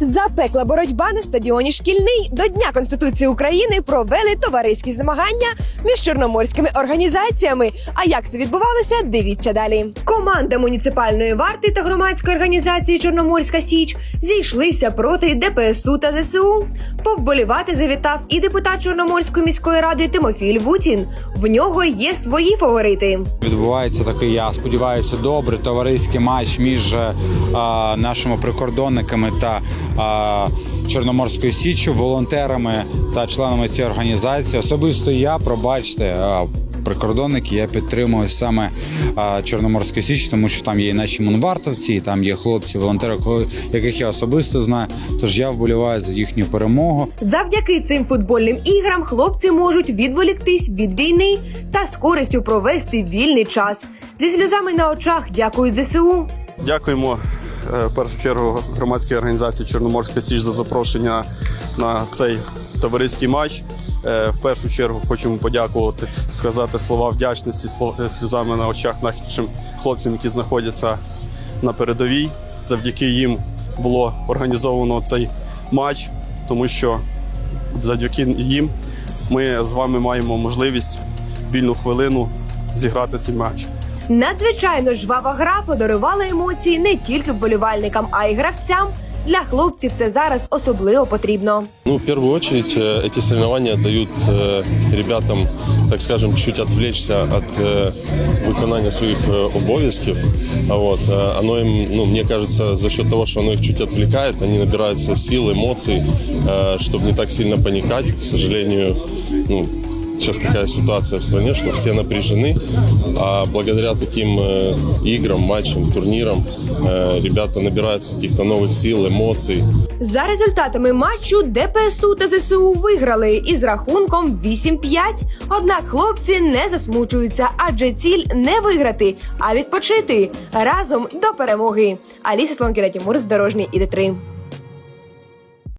Запекла боротьба на стадіоні Шкільний до Дня Конституції України провели товариські змагання між чорноморськими організаціями. А як це відбувалося? Дивіться далі. Команда муніципальної варти та громадської організації Чорноморська Січ зійшлися проти ДПСУ та ЗСУ. Повболівати завітав і депутат Чорноморської міської ради Тимофій Львутін. В нього є свої фаворити. Відбувається такий, я сподіваюся, добрий товариський матч між е, нашими прикордонниками та а, Чорноморською січчю, волонтерами та членами цієї організації. Особисто я, пробачте. а, Прикордонники я підтримую саме Чорноморську Січ, тому що там є і наші мунвартовці, і там є хлопці, волонтери, кого- яких я особисто знаю. Тож я вболіваю за їхню перемогу. Завдяки цим футбольним іграм хлопці можуть відволіктись від війни та з користю провести вільний час. Зі сльозами на очах дякують ЗСУ. Дякуємо е, в першу чергу громадській організації Чорноморська Січ за запрошення на цей товариський матч. Е, В першу чергу хочемо подякувати, сказати слова вдячності е, сльозами на очах нашим хлопцям, які знаходяться на передовій. Завдяки їм було організовано цей матч, тому що завдяки їм ми з вами маємо можливість вільну хвилину зіграти цей матч. Надзвичайно жвава гра подарувала емоції не тільки вболівальникам, а й гравцям. Для хлопців це зараз особливо потрібно. Ну, в первую очередь, э, эти соревнования дают э, ребятам, так скажем, чуть отвлечься от э, виконання своих э, обов'язків. А вот, э, оно им, ну, мне кажется, за счет того, что оно их чуть отвлекает, они набираются сил, эмоций, э, чтобы не так сильно паникать. К сожалению, ну, сейчас такая ситуация в стране, что все напряжены, а благодаря таким э, играм, матчам, турнирам э, ребята набираются каких-то новых сил, эмоций, За результатами матчу ДПСУ та ЗСУ виграли із рахунком 8-5. Однак хлопці не засмучуються, адже ціль не виграти, а відпочити разом до перемоги. Аліса Слонкіна Тімур, Здорожній і Д3.